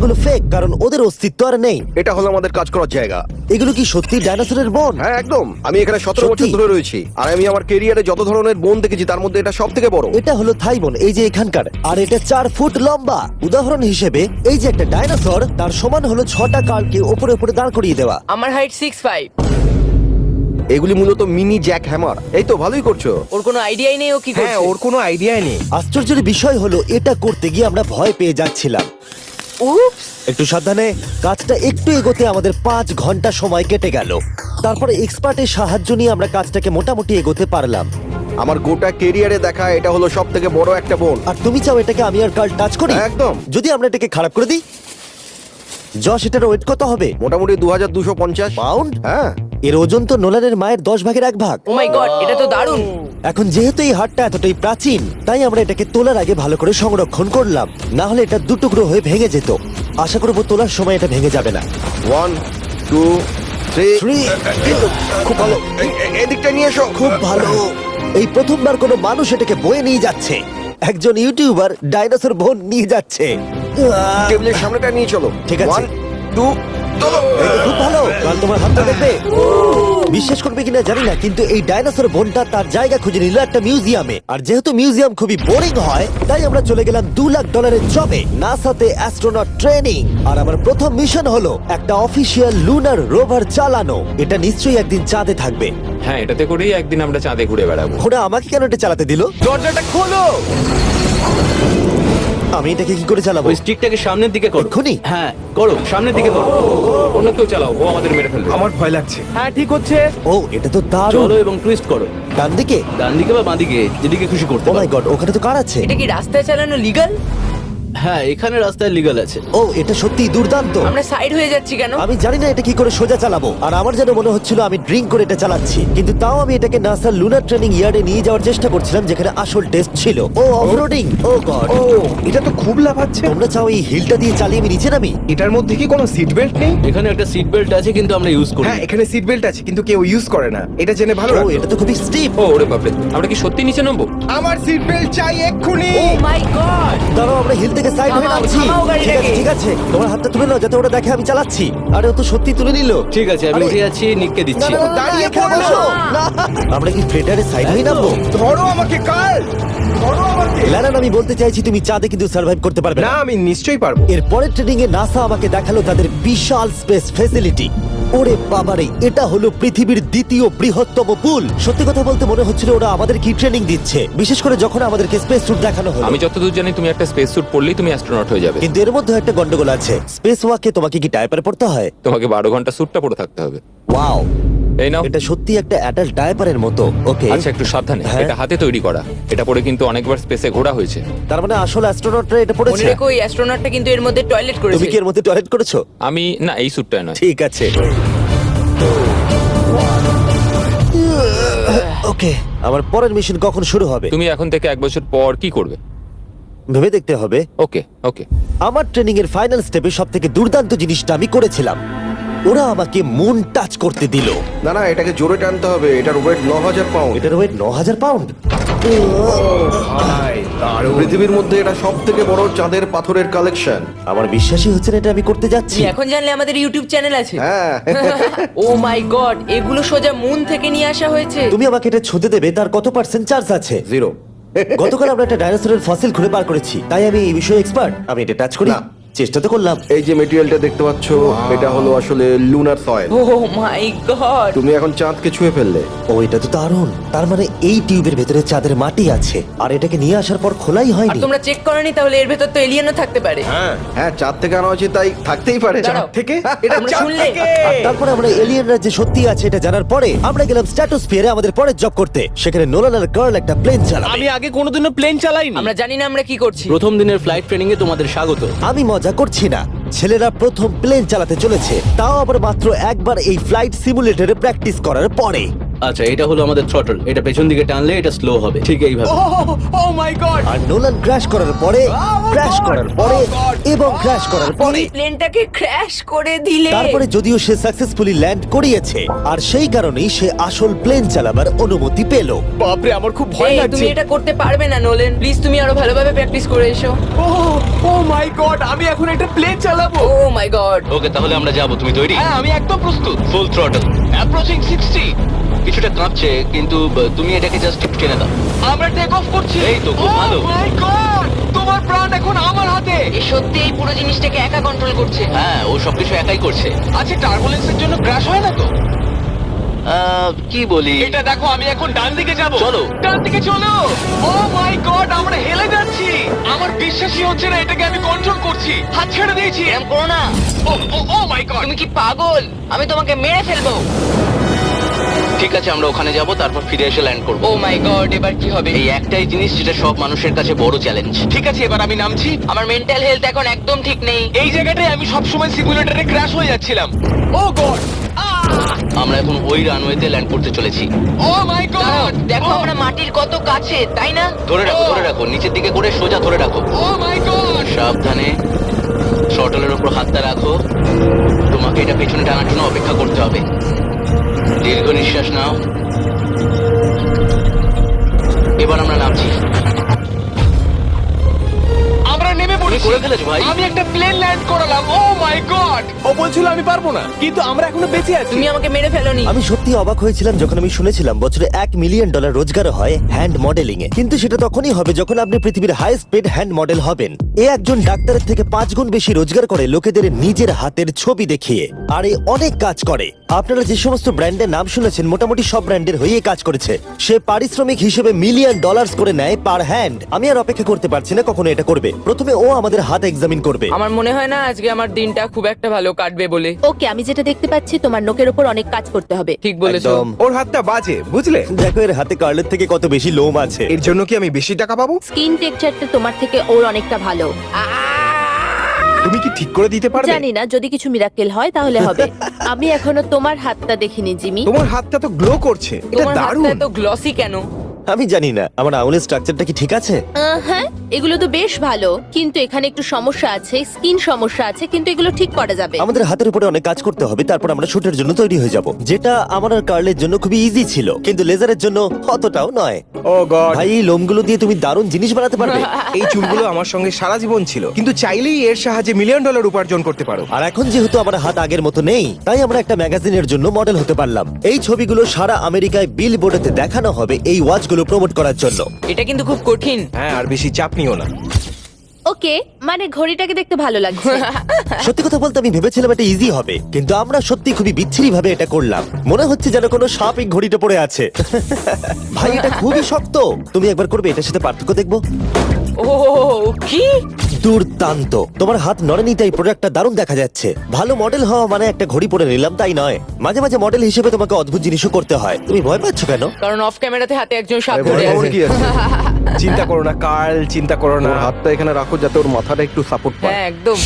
এগুলো ফেক কারণ ওদের অস্তিত্ব আর নেই। এটা হলো আমাদের কাজ করার জায়গা। এগুলো কি সত্যি ডাইনোসরের বোন? হ্যাঁ একদম। আমি এখানে সতেরো? বছর ধরে রয়েছি আর আমি আমার কেরিয়ারে যত ধরনের বোন দেখেছি তার মধ্যে এটা সব থেকে বড়। এটা হলো থাইবন এই যে এখানকার আর এটা চার ফুট লম্বা। উদাহরণ হিসেবে এই যে একটা ডাইনোসর তার সমান হলো ছটা কারকে ওপরে ওপরে দাঁড় করিয়ে দেওয়া। আমার হাইট সিক্স ফাইভ এগুলি মূলত মিনি জ্যাক হ্যামার। এই তো ভালোই করছ। ওর কোনো আইডিয়াই নেই ও কি হ্যাঁ করছে? ওর কোনো আইডিয়াই নেই। আশ্চর্যের বিষয় হলো এটা করতে গিয়ে আমরা ভয় পেয়ে যাচ্ছিলাম। উপস একটু সাবধানে কাজটা একটু এগোতে আমাদের পাঁচ ঘণ্টা সময় কেটে গেল। তারপরে এক্সপার্টের সাহায্য নিয়ে আমরা কাজটাকে মোটামুটি এগোতে পারলাম। আমার গোটা কেরিয়ারে দেখা এটা হলো সব থেকে বড় একটা বোন। আর তুমি চাও এটাকে আমি আর কাল টাচ করি? একদম। যদি আমরা এটাকে খারাপ করে দিই? যশ এটার ওয়েট কত হবে? মোটামুটি দু হাজার দুশো পঞ্চাশ। পাউন্ড হ্যাঁ। এর ওজন তো নোলানের মায়ের দশ ভাগের এক ভাগ। ও মাই গড এটা তো দারুণ। এখন যেহেতু এই হাটটা এতটাই প্রাচীন তাই আমরা এটাকে তোলার আগে ভালো করে সংরক্ষণ করলাম। না হলে এটা দুটুকরো হয়ে ভেঙে যেত। আশা করব তোলার সময় এটা ভেঙে যাবে না। ওয়ান টু থ্রি খুব ভালো। এদিকটা নিয়ে এসো। খুব ভালো। এই প্রথমবার কোনো মানুষ এটাকে বয়ে নিয়ে যাচ্ছে। একজন ইউটিউবার ডাইনোসর বোন নিয়ে যাচ্ছে। টেবিলের সামনেটা নিয়ে চলো। ঠিক আছে। ওয়ান টু এই তো খুব ভালো। কাল তোমার হাতটা দেখবে। বিশ্বাস করবে কিনা জানি না কিন্তু এই ডাইনোসর বোনটা তার জায়গা খুঁজে নিল একটা মিউজিয়ামে। আর যেহেতু মিউজিয়াম খুবই বোরিং হয় তাই আমরা চলে গেলাম দু লাখ ডলারের জবে নাসাতে অ্যাস্ট্রোনট ট্রেনিং আর আমার প্রথম মিশন হলো একটা অফিসিয়াল লুনার রোভার চালানো। এটা নিশ্চয়ই একদিন চাঁদে থাকবে। হ্যাঁ এটাতে করেই একদিন আমরা চাঁদে ঘুরে বেড়াবো। ওরা আমাকে কেন এটা চালাতে দিল? দরজাটা খোলো! আমি এটাকে কি করে চালাবো? ওই স্টিকটাকে সামনের দিকে করো। এক্ষুনি? হ্যাঁ করো সামনের দিকে করো। অন্য কেউ চালাও ও আমাদের মেরে ফেলবে। আমার ভয় লাগছে। হ্যাঁ ঠিক হচ্ছে। ও এটা তো দারুণ। চলো এবং টুইস্ট করো। ডান দিকে ডান দিকে বা বাঁ দিকে যেদিকে খুশি করতে ও মাই পারো। গড ওখানে তো কার আছে? এটা কি রাস্তায় চালানো লিগাল হ্যাঁ এখানে রাস্তায় লিগাল আছে। ও এটা সত্যি দুর্দান্ত। আমরা সাইড হয়ে যাচ্ছি কেন? আমি জানি না এটা কি করে সোজা চালাবো। আর আমার যেন মনে হচ্ছিল আমি ড্রিঙ্ক করে এটা চালাচ্ছি। কিন্তু তাও আমি এটাকে নাসার লুনার ট্রেনিং ইয়ার্ডে নিয়ে যাওয়ার চেষ্টা করছিলাম যেখানে আসল টেস্ট ছিল। ও অফরোডিং ও গড! ও এটা তো খুব লাফাচ্ছে। তোমরা চাও এই হিলটা দিয়ে চালিয়ে আমি নিচে নামি? এটার মধ্যে কি কোনো সিট বেল্ট নেই? এখানে একটা সিট বেল্ট আছে কিন্তু আমরা ইউজ করি হ্যাঁ এখানে সিট বেল্ট আছে কিন্তু কেউ ইউজ করে না। এটা জেনে ভালো ও লাগল। এটা তো খুবই স্টিপ ও ওরে বাপরে আমরা কি সত্যি নিচে নামবো? আমার সিট বেল্ট চাই এক্ষুনি। ও মাই গড দাঁড়াও আমরা হিল থেকে সাইড হয়ে থামাও, নামছি থামাও ঠিক আছে ঠিক আছে। তোমার হাতটা তুলে নাও যাতে ওরা দেখে আমি চালাচ্ছি। আরে ও তো সত্যি তুলে নিল। ঠিক আছে আমি আরে- উঠে যাচ্ছি নিককে না, দিচ্ছি। না, না, না, দাঁড়িয়ে এখানে পড়ো। বসো। না। আমরা কি ফ্রেটারে সাইড হয়ে নামবো? ধরো আমাকে কাল। ধরো আমাকে। ল্যানান আমি বলতে চাইছি তুমি চাঁদে কিন্তু সার্ভাইভ করতে পারবে না। না আমি নিশ্চয়ই পারব। এর পরের ট্রেনিং এ নাসা আমাকে দেখাল তাদের বিশাল স্পেস ফেসিলিটি ওরে বাবারে এটা হলো পৃথিবীর দ্বিতীয় বৃহত্তম পুল সত্যি কথা বলতে মনে হচ্ছিল ওরা আমাদের কি ট্রেনিং দিচ্ছে। বিশেষ করে যখন আমাদেরকে স্পেস স্যুট দেখানো হলো। আমি যতদূর জানি তুমি একটা স্পেস স্যুট পরলেই তুমি অ্যাস্ট্রোনট হয়ে যাবে। কিন্তু এর মধ্যে একটা গন্ডগোল আছে। স্পেস ওয়াকে তোমাকে কি ডায়পার পড়তে হয়? তোমাকে বারো ঘণ্টা স্যুটটা পরে থাকতে হবে। ওয়াও এই নাও। এটা সত্যি একটা অ্যাডাল্ট ডায়পারের মতো। ওকে আচ্ছা একটু সাবধানে। হ্যাঁ। এটা হাতে তৈরি করা। এটা পরে কিন্তু অনেকবার স্পেসে ঘোরা হয়েছে। তার মানে আসল অ্যাস্ট্রোনটরা এটা মনে পড়েছে? রেখো ওই অ্যাস্ট্রোনটটা কিন্তু এর মধ্যে টয়লেট তুমি করেছে কি এর মধ্যে টয়লেট করেছ? আমি না এই স্যুটটা নয়। ঠিক আছে। ওকে আমার পরের মিশন কখন শুরু হবে? তুমি এখন থেকে এক বছর পর কি করবে? ভেবে দেখতে হবে। ওকে ওকে। আমার ট্রেনিং এর ফাইনাল স্টেপে সব থেকে দুর্দান্ত জিনিসটা আমি করেছিলাম। ওরা আমাকে মুন টাচ করতে দিল। না না এটাকে জোরে টানতে হবে। এটার ওয়েট ন হাজার পাউন্ড এটার ওয়েট ন হাজার পাউন্ড পৃথিবীর মধ্যে এটা সব থেকে বড় চাঁদের পাথরের কালেকশন আমার বিশ্বাসই হচ্ছে না এটা আমি করতে যাচ্ছি। এখন জানলে আমাদের ইউটিউব চ্যানেল আছে। হ্যাঁ। ও মাই গড এগুলো সোজা মুন থেকে নিয়ে আসা হয়েছে। তুমি আমাকে এটা ছুঁতে দেবে তার কত পার্সেন্ট চার্জ আছে? জিরো গতকাল আমরা একটা ডাইনোসরের ফসিল খুঁজে বার করেছি তাই আমি এই বিষয়ে এক্সপার্ট আমি এটা টাচ করি না। চেষ্টা তো করলাম। এই যে মেটেরিয়ালটা দেখতে পাচ্ছ এটা হলো আসলে lunar soil oh my god তুমি এখন চাঁদকে ছুঁয়ে ফেললে। ও এটা তো দারুণ। তার মানে এই টিউবের ভেতরে চাঁদের মাটি আছে। আর এটাকে নিয়ে আসার পর খোলাই আর হয়নি। তোমরা চেক করনি তাহলে এর ভেতর তো এলিয়েনও থাকতে পারে। হ্যাঁ হ্যাঁ চাঁদ থেকে আনা হয়েছে তাই থাকতেই পারে। দাঁড়াও। থেকে এটা আমরা চাঁদ শুনলে। থেকে। আর তারপরে আমরা এলিয়েনরা যে সত্যি আছে এটা জানার পরে আমরা গেলাম স্ট্যাটাস ফিয়ারে আমাদের পরের জব করতে। সেখানে নোলান আর গার্ল একটা প্লেন চালাবে। আমি আগে কোনোদিনও প্লেন চালাইনি। আমরা জানি না আমরা কি করছি। প্রথম দিনের ফ্লাইট ট্রেনিং এ তোমাদের স্বাগত। আমি মজা করছি না। ছেলেরা প্রথম প্লেন চালাতে চলেছে, তাও আবার মাত্র একবার এই ফ্লাইট সিমুলেটরে প্র্যাকটিস করার পরে। আচ্ছা এটা হলো আমাদের থ্রটল এটা পেছন দিকে টানলে এটা স্লো হবে। ঠিক এইভাবে। ও মাই গড আর নোলান ক্র্যাশ করার পরে ক্র্যাশ করার পরে এবং ক্র্যাশ করার পরে প্লেনটাকে ক্র্যাশ করে দিলে। তারপরে যদিও সে সাকসেসফুলি ল্যান্ড করিয়েছে আর সেই কারণেই সে আসল প্লেন চালাবার অনুমতি পেল। বাপরে আমার খুব ভয় এই, লাগছে। তুমি এটা করতে পারবে না নোলেন। প্লিজ তুমি আরও ভালোভাবে প্র্যাকটিস করে এসো। ও ও মাই গড আমি এখন এটা প্লেন চালাবো। ও মাই গড ওকে তাহলে আমরা যাব। তুমি তৈরি? হ্যাঁ আমি একদম প্রস্তুত। ফুল থ্রটল অ্যাপ্রোচিং 60 কিছুটা কাঁপছে কিন্তু আহ, তুমি এটাকে জাস্ট টেনে দাও। আমরা টেক অফ করছি। এই তো, খুব ভালো। তোমার প্রাণ এখন আমার হাতে। সত্যি এই পুরো জিনিসটাকে একা কন্ট্রোল করছে। হ্যাঁ ও সবকিছু একাই করছে। আচ্ছা টার্বুলেন্সের জন্য ক্র্যাশ হয় না তো? কি বলি? এটা দেখো আমি এখন ডান দিকে যাব। চলো। ডান দিকে চলো। ও মাই গড আমরা হেলে যাচ্ছি। আমার বিশ্বাসই হচ্ছে না এটাকে আমি কন্ট্রোল করছি। হাত ছেড়ে দিয়েছি। এরম করো না। ও ও ও মাই গড তুমি কি পাগল? আমি তোমাকে মেরে ফেলব। ঠিক আছে আমরা ওখানে যাব তারপর ফিরে এসে ল্যান্ড করব। ও মাই গড এবার কি হবে? এই একটাই জিনিস যেটা সব মানুষের কাছে বড় চ্যালেঞ্জ ঠিক আছে এবার আমি নামছি। আমার মেন্টাল হেলথ এখন একদম ঠিক নেই। এই জায়গাটায় আমি সব সময় সিমুলেটরে ক্র্যাশ হয়ে যাচ্ছিলাম। ও গড আমরা এখন ওই রানওয়েতে ল্যান্ড করতে চলেছি। ও মাই গড দেখো আমরা মাটির কত কাছে তাই না? ধরে রাখো ধরে রাখো নিচের দিকে করে সোজা ধরে রাখো। ও মাই গড সাবধানে। শটলের উপর হাতটা রাখো। তোমাকে এটা পেছনে টানার জন্য অপেক্ষা করতে হবে। দীর্ঘ নিঃশ্বাস নাও। এবার আমরা নামছি। করে ফেলেছো, ভাই। আমি একটা প্লেন ল্যান্ড করালাম। ও মাই গড ও বলছিল আমি পারব না। কিন্তু আমরা এখনও বেঁচে আছি। তুমি আমাকে মেরে ফেলোনি। আমি সত্যি অবাক হয়েছিলাম যখন আমি শুনেছিলাম বছরে এক মিলিয়ন ডলার রোজগার হয় হ্যান্ড মডেলিং এ কিন্তু সেটা তখনই হবে যখন আপনি পৃথিবীর হাইস্ট পেড হ্যান্ড মডেল হবেন। এ একজন ডাক্তারের থেকে পাঁচ গুণ বেশি রোজগার করে লোকেদের নিজের হাতের ছবি দেখিয়ে। আর এ অনেক কাজ করে। আপনারা যে সমস্ত ব্র্যান্ডের নাম শুনেছেন মোটামুটি সব ব্র্যান্ডের হয়ে কাজ করেছে। সে পারিশ্রমিক হিসেবে মিলিয়ন ডলার্স করে নেয় পার হ্যান্ড আমি আর অপেক্ষা করতে পারছি না কখনো এটা করবে। প্রথমে ও আমাদের হাত এক্সামিন করবে। আমার মনে হয় না আজকে আমার দিনটা খুব একটা ভালো কাটবে বলে। ওকে আমি যেটা দেখতে পাচ্ছি তোমার নোকের উপর অনেক কাজ করতে হবে। ঠিক বলেছ। একদম। ওর হাতটা বাজে বুঝলে? দেখো এর হাতে কার্লের থেকে কত বেশি লোম আছে। এর জন্য কি আমি বেশি টাকা পাবো? স্কিন টেক্সচারটা তোমার থেকে ওর অনেকটা ভালো। তুমি কি ঠিক করে দিতে পারবে? জানি না যদি কিছু মিরাকেল হয় তাহলে হবে। আমি এখনও তোমার হাতটা দেখিনি জিমি। তোমার হাতটা তো গ্লো করছে। এটা তোমার দারুণ। হাতটা এত গ্লসি কেন? আমি জানি না। আমার আঙুলের স্ট্রাকচারটা কি ঠিক আছে? আহ, হ্যাঁ এগুলো তো বেশ ভালো। কিন্তু এখানে একটু সমস্যা আছে স্কিন সমস্যা আছে কিন্তু এগুলো ঠিক করা যাবে। আমাদের হাতের উপরে অনেক কাজ করতে হবে তারপর আমরা শুটের জন্য তৈরি হয়ে যাব। যেটা আমার আর কার্লের জন্য খুবই ইজি ছিল কিন্তু লেজারের জন্য অতটাও নয়। Oh god. ভাই এই লোমগুলো দিয়ে তুমি দারুণ জিনিস বানাতে পারবে। এই চুলগুলো আমার সঙ্গে সারা জীবন ছিল কিন্তু চাইলেই এর সাহায্যে মিলিয়ন ডলার উপার্জন করতে পারো। আর এখন যেহেতু আমার হাত আগের মতো নেই তাই আমরা একটা ম্যাগাজিনের জন্য মডেল হতে পারলাম। এই ছবিগুলো সারা আমেরিকায় বিল বোর্ডেতে দেখানো হবে এই ওয়াচগুলো প্রমোট করার জন্য। এটা কিন্তু খুব কঠিন। হ্যাঁ আর বেশি চাপ নিও না। ওকে মানে ঘড়িটাকে দেখতে ভালো লাগছে। সত্যি কথা বলতে আমি ভেবেছিলাম এটা ইজি হবে কিন্তু আমরা সত্যি খুবই বিচ্ছিরি ভাবে এটা করলাম। মনে হচ্ছে যেন কোনো সাপ এই ঘড়িটা পড়ে আছে। ভাই এটা খুবই শক্ত। তুমি একবার করবে এটার সাথে পার্থক্য দেখব? ও কি? দুর্দান্ত। তোমার হাত নড়েনি তাই প্রোডাক্টটা দারুণ দেখা যাচ্ছে। ভালো মডেল হওয়া মানে একটা ঘড়ি পরে নিলাম তাই নয়। মাঝে মাঝে মডেল হিসেবে তোমাকে অদ্ভুত জিনিসও করতে হয়। তুমি ভয় পাচ্ছ কেন? কারণ অফ ক্যামেরাতে হাতে একজন সাপ ধরে আছে। কি আছে? চিন্তা করো না কার্ল চিন্তা করো না। হাতটা এখানে রাখো যাতে ওর মাথাটা একটু সাপোর্ট পায়। হ্যাঁ একদম।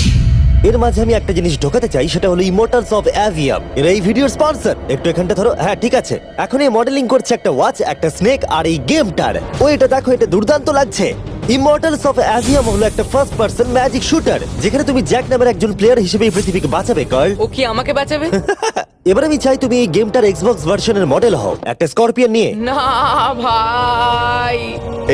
এর মাঝে আমি একটা জিনিস ঢোকাতে চাই সেটা হলো ইমোটালস অফ অ্যাভিয়াম এর এই ভিডিওর স্পন্সর একটু এখানটা ধরো। হ্যাঁ ঠিক আছে। এখন এই মডেলিং করছে একটা ওয়াচ একটা স্নেক আর এই গেমটার ও এটা দেখো এটা দুর্দান্ত লাগছে। ইমর্টালস অফ অ্যাজিয়াম হলো একটা ফার্স্ট পার্সন ম্যাজিক শুটার যেখানে তুমি জ্যাক নামের একজন প্লেয়ার হিসেবে এই পৃথিবীকে বাঁচাবে কার্ল। ও কি আমাকে বাঁচাবে? এবার আমি চাই তুমি এই গেমটার এক্সবক্স ভার্সনের মডেল হও। একটা স্করপিয়ন নিয়ে। না ভাই।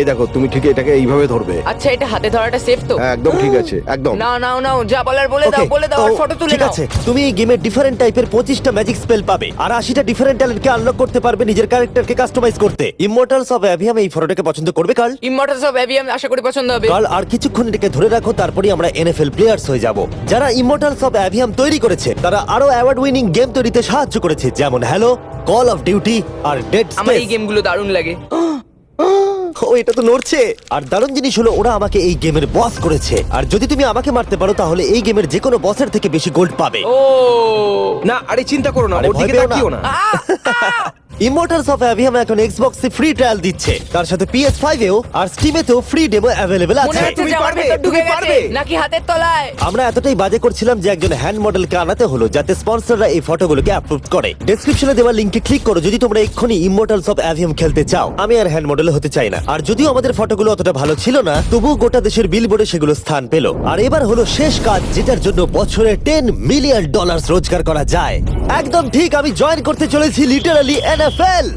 এই দেখো তুমি ঠিক এটাকে এইভাবে ধরবে। আচ্ছা এটা হাতে ধরাটা সেফ তো? হ্যাঁ, একদম ঠিক আছে একদম। না নাও নাও যা বলার বলে দাও Okay, বলে দাও আর তো ফটো তুলে ঠিক নাও। আছে তুমি এই গেমের ডিফারেন্ট টাইপের পঁচিশটা ম্যাজিক স্পেল পাবে আর আশিটা ডিফারেন্ট ট্যালেন্টকে আনলক করতে পারবে নিজের ক্যারেক্টারকে কাস্টমাইজ করতে। ইমর্টালস অফ অ্যাভিয়াম এই ফটোটাকে পছন্দ করবে কাল ইমমর্টালস অফ এভিএম আশা করি পছন্দ হবে। কাল আর কিছুক্ষণ এটাকে ধরে রাখো তারপরেই আমরা এনএফএল প্লেয়ার্স হয়ে যাব। যারা ইমর্টালস অফ অ্যাভিয়াম তৈরি করেছে তারা আরও অ্যাওয়ার্ড উইনিং গেম তৈরিতে সাহায্য করেছে যেমন হ্যালো কল অফ ডিউটি আর ডেড আমার এই গেমগুলো দারুণ লাগে। ও এটা তো নড়ছে। আর দারুণ জিনিস হলো ওরা আমাকে এই গেমের বস করেছে। আর যদি তুমি আমাকে মারতে পারো তাহলে এই গেমের যে কোনো বসের থেকে বেশি গোল্ড পাবে। ও না আরে চিন্তা করো না আরে ওর ভয় দিকে পেও না। তাকিও না। ইমোর্টালস অফ অ্যাভিয়াম এখন এক্সবক্সে ফ্রি ট্রায়াল দিচ্ছে। তার সাথে পিএস ফাইভ এও আর স্টিমেতেও ফ্রি ডেমো অ্যাভেলেবেল আছে। আমার ভেতর ঢুকে গেছে নাকি হাতের তলায়? আমরা এতটাই বাজে করছিলাম যে একজন হ্যান্ড মডেলকে আনাতে হলো যাতে স্পন্সররা এই ফটোগুলোকে অ্যাপ্রুভ করে। ডেসক্রিপশনে দেওয়া লিঙ্কে ক্লিক করো যদি তোমরা এক্ষুনি ইমোর্টালস অফ অ্যাভিয়াম খেলতে চাও। আমি আর হ্যান্ড মডেল হতে চাই না। আর যদিও আমাদের ফটোগুলো অতটা ভালো ছিল না তবুও গোটা দেশের বিলবোর্ডে সেগুলো স্থান পেল। আর এবার হলো শেষ কাজ যেটার জন্য বছরে টেন মিলিয়ন ডলার রোজগার করা যায়। একদম ঠিক আমি জয়েন করতে চলেছি লিটারালি এনএফএল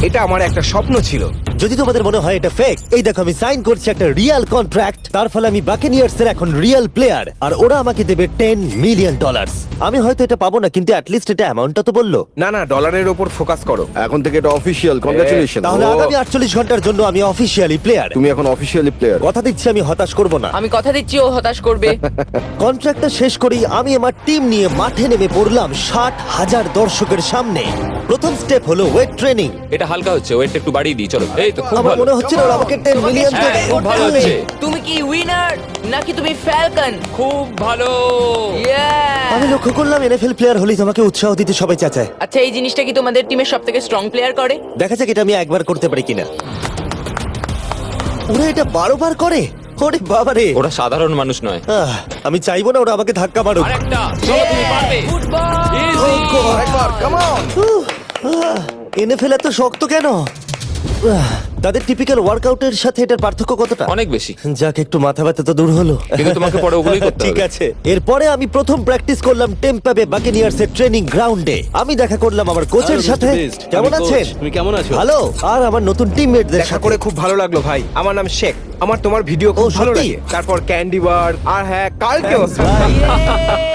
এটা আমার একটা স্বপ্ন ছিল। যদি তোমাদের মনে হয় এটা ফেক এই দেখো আমি সাইন করছি একটা রিয়েল কন্ট্রাক্ট তার ফলে আমি বাকেনিয়ার্স এর এখন রিয়েল প্লেয়ার আর ওরা আমাকে দেবে টেন মিলিয়ন ডলার আমি হয়তো এটা পাবো না কিন্তু অ্যাটলিস্ট এটা অ্যামাউন্টটা তো বলল। না না ডলারের ওপর ফোকাস করো। এখন থেকে এটা অফিসিয়াল কংগ্রাচুলেশন তাহলে আগামী আটচল্লিশ ঘণ্টার জন্য আমি অফিসিয়ালি প্লেয়ার তুমি এখন অফিসিয়ালি প্লেয়ার কথা দিচ্ছি আমি হতাশ করব না। আমি কথা দিচ্ছি ও হতাশ করবে। কন্ট্রাক্টটা শেষ করেই আমি আমার টিম নিয়ে মাঠে নেমে পড়লাম ষাট হাজার দর্শকের সামনে। প্রথম স্টেপ হলো ওয়েট ট্রেনিং এটা হালকা হচ্ছে ওয়েটটা একটু বাড়িয়ে দিই চলো। এই তো খুব আমার ভালো। মনে হচ্ছিল ওরা আমাকে টেন মিলিয়ন হ্যাঁ, খুব ভালো হচ্ছে তুমি কি উইনার নাকি তুমি ফ্যালকন খুব ভালো। আমি লক্ষ্য করলাম এনএফএল প্লেয়ার হলেই তোমাকে উৎসাহ দিতে সবাই চাচায়। আচ্ছা এই জিনিসটা কি তোমাদের টিমের সব থেকে স্ট্রং প্লেয়ার করে? দেখা যাক এটা আমি একবার করতে পারি কিনা। ওরা এটা বারো বার করে? ওরে বাবা রে ওরা সাধারণ মানুষ নয়। আহ, আমি চাইব না ওরা আমাকে ধাক্কা মারুক। আরেকটা। চলো তুমি পারবে। এনএফএল এত শক্ত কেন? আহ, তাদের টিপিক্যাল ওয়ার্কআউটের সাথে এটার পার্থক্য কতটা? অনেক বেশি। যাক একটু মাথা ব্যথা তো দূর হলো। কিন্তু তোমাকে পরে ওগুলোই করতে ঠিক হবে। আছে। এরপরে আমি প্রথম প্র্যাকটিস করলাম টেম্পাবে বাকেনিয়ার্স এর ট্রেনিং গ্রাউন্ডে আমি দেখা করলাম আমার কোচের সাথে। কেমন আছেন? তুমি কেমন আছো? ভালো আর আমার নতুন টিমমেটদের দেখা সাথে। করে খুব ভালো লাগল ভাই। আমার নাম শেখ। আমার তোমার ভিডিও খুব ও, ভালো সত্যি? লাগে। তারপর ক্যান্ডি বার আর হ্যাঁ কালকেও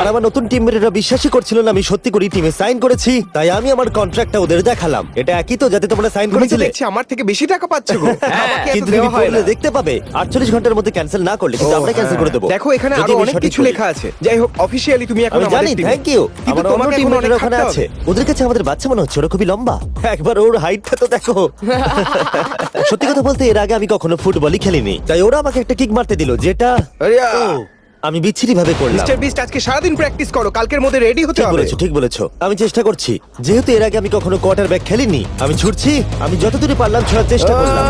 আর আমার নতুন টিমমেটরা বিশ্বাসই করছিল না আমি সত্যি করে টিমে সাইন করেছি তাই আমি আমার কন্ট্রাক্টটা ওদের দেখালাম। এটা একই তো যাতে তোমরা সাইন তুমি তো করেছিলে? দেখছি আমার থেকে বেশি টাকা পাচ্ছ গো। আমাকে এত কিন্তু দেওয়া তুমি হয় পড়লে দেখতে পাবে 48 ঘণ্টার মধ্যে ক্যান্সেল না করলে কিন্তু আমরা ক্যান্সেল করে দেবো। হ্যাঁ। দেখো এখানে যদি আরও আমি অনেক সঠিক কিছু। লেখা আছে। যাই হোক অফিসিয়ালি তুমি এখন আমি আমাদের জানি team-এ। থ্যাংক ইউ কিন্তু আমার অন্য তোমাকে এখন টিমমেটরা অনেক ওখানে খাটতে আছে। হবে। ওদের কাছে আমাদের বাচ্চা মনে হচ্ছে ওরা খুবই লম্বা। একবার ওর হাইটটা তো দেখো। সত্যি কথা বলতে এর আগে আমি কখনো ফুটবলই খেলিনি। তাই ওরা আমাকে একটা কিক মারতে দিল যেটা আরিয়া! ও, আমি বিচ্ছিরি ভাবে করলাম। মিস্টার বিস্ট আজকে সারাদিন প্র্যাকটিস করো কালকের মধ্যে রেডি হতে ঠিক হবে। বলেছ ঠিক বলেছ। আমি চেষ্টা করছি। যেহেতু এর আগে আমি কখনো কোয়ার্টার ব্যাক খেলিনি আমি ছুটছি আমি যতদূরে পারলাম ছোড়ার চেষ্টা করলাম।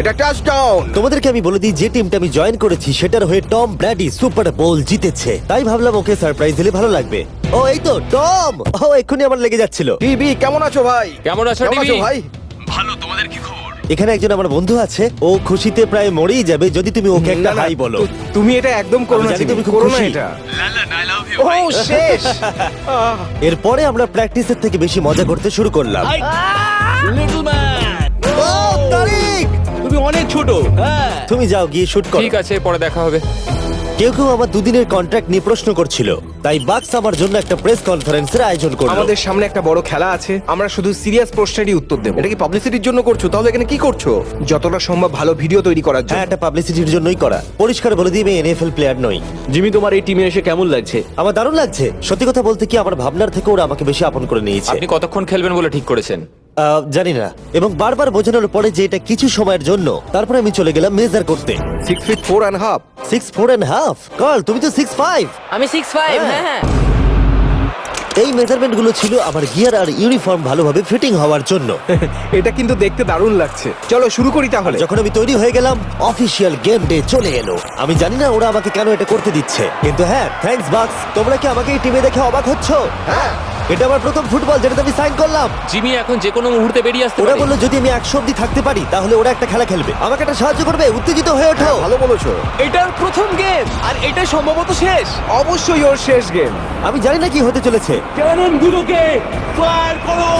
এটা টাচডাউন তোমাদেরকে আমি বলে দিই যে টিমটা আমি জয়েন করেছি সেটার হয়ে টম ব্র্যাডি সুপার বোল জিতেছে। তাই ভাবলাম ওকে সারপ্রাইজ দিলে ভালো লাগবে। ও এই তো টম! ও এক্ষুনি আমার লেগে যাচ্ছিল। টিভি কেমন আছো ভাই? কেমন আছো কেমন টিভি? আছো ভাই? এখানে একজন আমার বন্ধু আছে ও খুশিতে প্রায় মরেই যাবে যদি তুমি ওকে একটা হাই বলো। তুমি এটা একদম করো না জানি তুমি খুব করো না খুশি। এটা। ও শেষ! আহ, এরপরে আমরা প্র্যাকটিসের থেকে বেশি মজা করতে শুরু করলাম। লিটল ম্যান ও, তারিক! তুমি অনেক ছোট। হ্যাঁ। তুমি যাও গিয়ে শুট করো। ঠিক আছে পরে দেখা হবে। কেউ কেউ আমার দুদিনের কন্ট্রাক্ট নিয়ে প্রশ্ন করছিল। তাই বাক্স আমার জন্য একটা প্রেস কনফারেন্সের আয়োজন করল। আমাদের সামনে একটা বড় খেলা আছে। আমরা শুধু সিরিয়াস প্রশ্নেরই উত্তর দেব। এটা কি পাবলিসিটির জন্য করছ? তাহলে এখানে কি করছ? যতটা সম্ভব ভালো ভিডিও তৈরি করার হ্যাঁ জন্য এটা পাবলিসিটির জন্যই করা। পরিষ্কার বলে দিই আমি এনএফএল প্লেয়ার নই। জিমি তোমার এই টিমে এসে কেমন লাগছে? আমার দারুণ লাগছে। সত্যি কথা বলতে কি আমার ভাবনার থেকে ওরা আমাকে বেশি আপন করে নিয়েছে। আপনি কতক্ষণ খেলবেন বলে ঠিক করেছেন? আহ, জানি না। এবং বারবার বোঝানোর পরে যে এটা কিছু সময়ের জন্য তারপরে আমি চলে গেলাম মেজার করতে। Six feet four and half six four and half কাল তুমি তো সিক্স ফাইভ আমি সিক্স ফাইভ হ্যাঁ। হ্যাঁ হ্যাঁ। এই মেজারমেন্টগুলো ছিল আমার গিয়ার আর ইউনিফর্ম ভালোভাবে ফিটিং হওয়ার জন্য। এটা কিন্তু দেখতে দারুণ লাগছে। চলো শুরু করি তাহলে। যখন আমি তৈরি হয়ে গেলাম অফিসিয়াল গেম ডে চলে এলো। আমি জানি না ওরা আমাকে কেন এটা করতে দিচ্ছে। কিন্তু হ্যাঁ থ্যাঙ্কস বাক্স তোমরা কি আমাকে এই টিমে দেখে অবাক হচ্ছ? হ্যাঁ। এটা আমার প্রথম ফুটবল যেটাতে আমি সাইন করলাম। জিমি এখন যে কোনো মুহূর্তে বেরিয়ে আসতে ওরা পারে। বলল যদি আমি একশো অব্দি থাকতে পারি তাহলে ওরা একটা খেলা খেলবে। আমাকে একটা সাহায্য করবে? উত্তেজিত হয়ে ওঠো। ভালো বলেছ। এটার প্রথম গেম আর এটা সম্ভবত শেষ। অবশ্যই ওর শেষ গেম আমি জানি না কি হতে চলেছে। ক্যানন গুলোকে ফায়ার করো।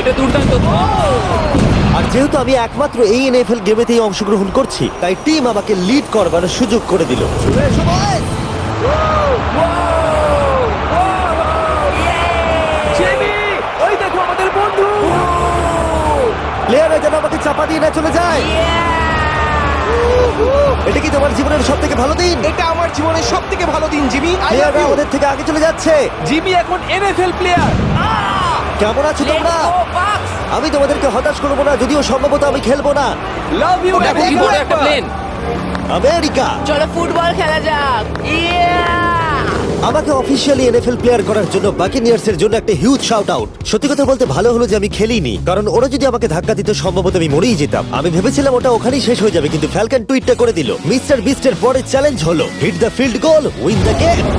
এটা দুর্দান্ত। আর যেহেতু আমি একমাত্র এই এনএফএল গেমেতেই অংশগ্রহণ করছি তাই টিম আমাকে লিড করবার সুযোগ করে দিল। জিমি যেন আমাকে চাপা দিয়ে না চলে যায়। এটা কি তোমার জীবনের সব থেকে ভালো দিন? এটা আমার জীবনের সব থেকে ভালো দিন জিমি প্লেয়াররা you. থেকে আগে চলে যাচ্ছে। জিমি এখন এনএফএল প্লেয়ার কেমন আছো তোমরা? আমি তোমাদেরকে হতাশ করব না যদিও সম্ভবত আমি খেলব না। লাভ ইউ একটা প্লেন আমেরিকা চলো ফুটবল খেলা যাক। ইয়া আমাকে অফিসিয়ালি এনএফএল প্লেয়ার করার জন্য বাকিনিয়ার্সের জন্য একটা হিউজ শাউট আউট সত্যি কথা বলতে ভালো হলো যে আমি খেলিনি, কারণ ওরা যদি আমাকে ধাক্কা দিত, সম্ভবত আমি মরেই যেতাম। আমি ভেবেছিলাম ওটা ওখানেই শেষ হয়ে যাবে, কিন্তু ফ্যালকন টুইটটা করে দিল। মিস্টার বিস্টের পরের চ্যালেঞ্জ হলো hit the field goal win the game